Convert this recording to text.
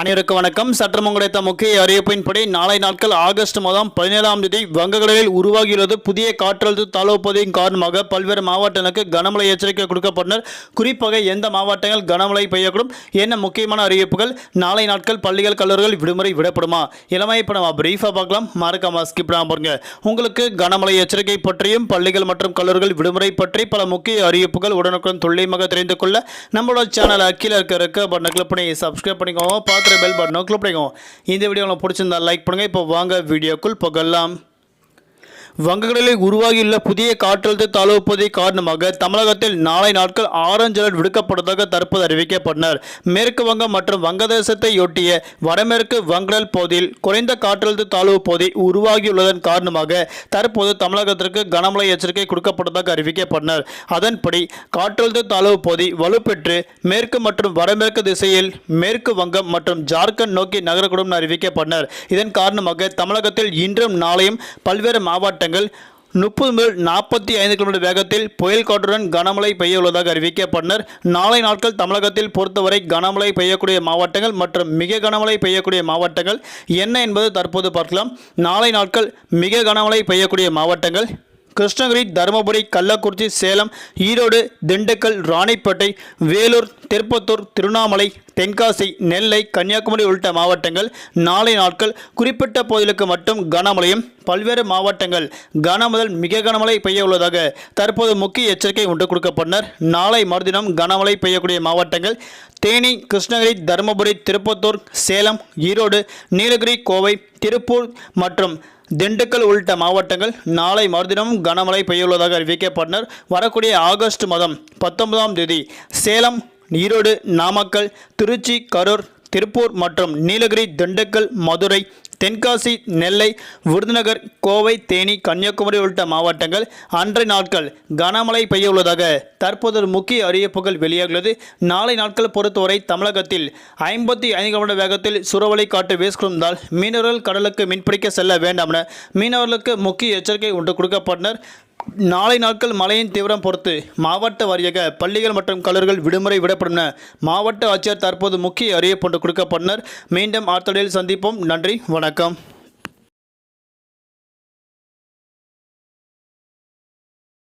அனைவருக்கும் வணக்கம். சற்றம் கிடைத்த முக்கிய அறிவிப்பின்படி நாளை நாட்கள் ஆகஸ்ட் மாதம் பதினேழாம் தேதி வங்கக்கடலில் உருவாகியுள்ளது. புதிய காற்றழுத்த தாழ்வு காரணமாக பல்வேறு மாவட்டங்களுக்கு கனமழை எச்சரிக்கை கொடுக்கப்பட்டனர். குறிப்பாக எந்த மாவட்டங்கள் கனமழை பெய்யக்கூடும் என்ன முக்கியமான அறிவிப்புகள் நாளை நாட்கள் பள்ளிகள் கல்லூரிகள் விடுமுறை விடப்படுமா? இளமை இப்போ நம்ம பிரீஃபாக பார்க்கலாம். மறக்காம ஸ்கிப் பாருங்க. உங்களுக்கு கனமழை எச்சரிக்கை பற்றியும் பள்ளிகள் மற்றும் கல்லூரிகள் விடுமுறை பற்றி பல முக்கிய அறிவிப்புகள் உடனுக்குடன் துல்லியமாக தெரிந்து கொள்ள நம்மளோட சேனல் அக்கீழ இருக்க இருக்க பட்டனை கிளிக் பண்ணி சப்ஸ்கிரைப் பண்ணிக்கோங்க. பார்த்துட்டு பெல் பட்டனும் கிளிக் பண்ணிக்கோங்க. இந்த வீடியோ உங்களுக்கு பிடிச்சிருந்தா லைக் பண்ணுங்கள் இப்போ வாங்க வீடியோக்குள் போகலாம். வங்கக்கடலில் உருவாகியுள்ள புதிய காற்றழுத்த தாழ்வுப்பதை பகுதி காரணமாக தமிழகத்தில் நாளை நாட்கள் ஆரஞ்சு அலர்ட் விடுக்கப்படுவதாக தற்போது அறிவிக்கப்பட்டனர். மேற்கு வங்கம் மற்றும் வங்கதேசத்தையொட்டிய வடமேற்கு வங்கடல் பகுதியில் குறைந்த காற்றழுத்த தாழ்வு பகுதி உருவாகியுள்ளதன் காரணமாக தற்போது தமிழகத்திற்கு கனமழை எச்சரிக்கை கொடுக்கப்பட்டதாக அறிவிக்கப்பட்டனர். அதன்படி காற்றழுத்த தாழ்வு பகுதி வலுப்பெற்று மேற்கு மற்றும் வடமேற்கு திசையில் மேற்கு வங்கம் மற்றும் ஜார்க்கண்ட் நோக்கி நகரக்கூடும் அறிவிக்கப்பட்டனர். இதன் காரணமாக தமிழகத்தில் இன்றும் நாளையும் பல்வேறு மாவட்ட மாவட்டங்கள் முப்பது முதல் நாற்பத்தி ஐந்து கிலோமீட்டர் வேகத்தில் புயல் காற்றுடன் கனமழை பெய்ய உள்ளதாக அறிவிக்கப்பட்டனர் நாளை நாட்கள் தமிழகத்தில் பொறுத்தவரை கனமழை பெய்யக்கூடிய மாவட்டங்கள் மற்றும் மிக கனமழை பெய்யக்கூடிய மாவட்டங்கள் என்ன என்பது தற்போது பார்க்கலாம். நாளை நாட்கள் மிக கனமழை பெய்யக்கூடிய மாவட்டங்கள் கிருஷ்ணகிரி தருமபுரி கள்ளக்குறிச்சி சேலம் ஈரோடு திண்டுக்கல் ராணிப்பேட்டை வேலூர் திருப்பத்தூர் திருவண்ணாமலை தென்காசி நெல்லை கன்னியாகுமரி உள்ளிட்ட மாவட்டங்கள் நாளை நாட்கள் குறிப்பிட்ட பகுதிகளுக்கு மட்டும் கனமழையும் பல்வேறு மாவட்டங்கள் கன முதல் மிக கனமழை பெய்ய உள்ளதாக தற்போது முக்கிய எச்சரிக்கை ஒன்று கொடுக்கப்பட்டனர். நாளை மறுதினம் கனமழை பெய்யக்கூடிய மாவட்டங்கள் தேனி கிருஷ்ணகிரி தருமபுரி திருப்பத்தூர் சேலம் ஈரோடு நீலகிரி கோவை திருப்பூர் மற்றும் திண்டுக்கல் உள்ளிட்ட மாவட்டங்கள் நாளை மறுதினம் கனமழை பெய்யுள்ளதாக அறிவிக்கப்பட்டனர். வரக்கூடிய ஆகஸ்ட் மாதம் பத்தொன்பதாம் தேதி சேலம் ஈரோடு நாமக்கல் திருச்சி கரூர் திருப்பூர் மற்றும் நீலகிரி திண்டுக்கல் மதுரை தென்காசி நெல்லை விருதுநகர் கோவை தேனி கன்னியாகுமரி உள்ளிட்ட மாவட்டங்கள் அன்றைய நாட்கள் கனமழை பெய்ய உள்ளதாக தற்போது ஒரு முக்கிய அறிவிப்புகள் வெளியாகியுள்ளது. நாளை நாட்கள் பொறுத்தவரை தமிழகத்தில் ஐம்பத்தி ஐந்து கிலோமீட்டர் வேகத்தில் சுறவலை காட்டு வீசிக்கொண்டால் மீனவர்கள் கடலுக்கு மீன்பிடிக்க செல்ல வேண்டாம் என மீனவர்களுக்கு முக்கிய எச்சரிக்கை ஒன்று கொடுக்கப்பட்டனர். நாளை நாட்கள் மழையின் தீவிரம் பொறுத்து மாவட்ட வாரியாக பள்ளிகள் மற்றும் கல்லூரிகள் விடுமுறை விடப்படும் என மாவட்ட ஆட்சியர் தற்போது முக்கிய அறிவிப்பு ஒன்று கொடுக்கப்பட்டனர். மீண்டும் ஆத்தடையில் சந்திப்போம். நன்றி. வணக்கம்.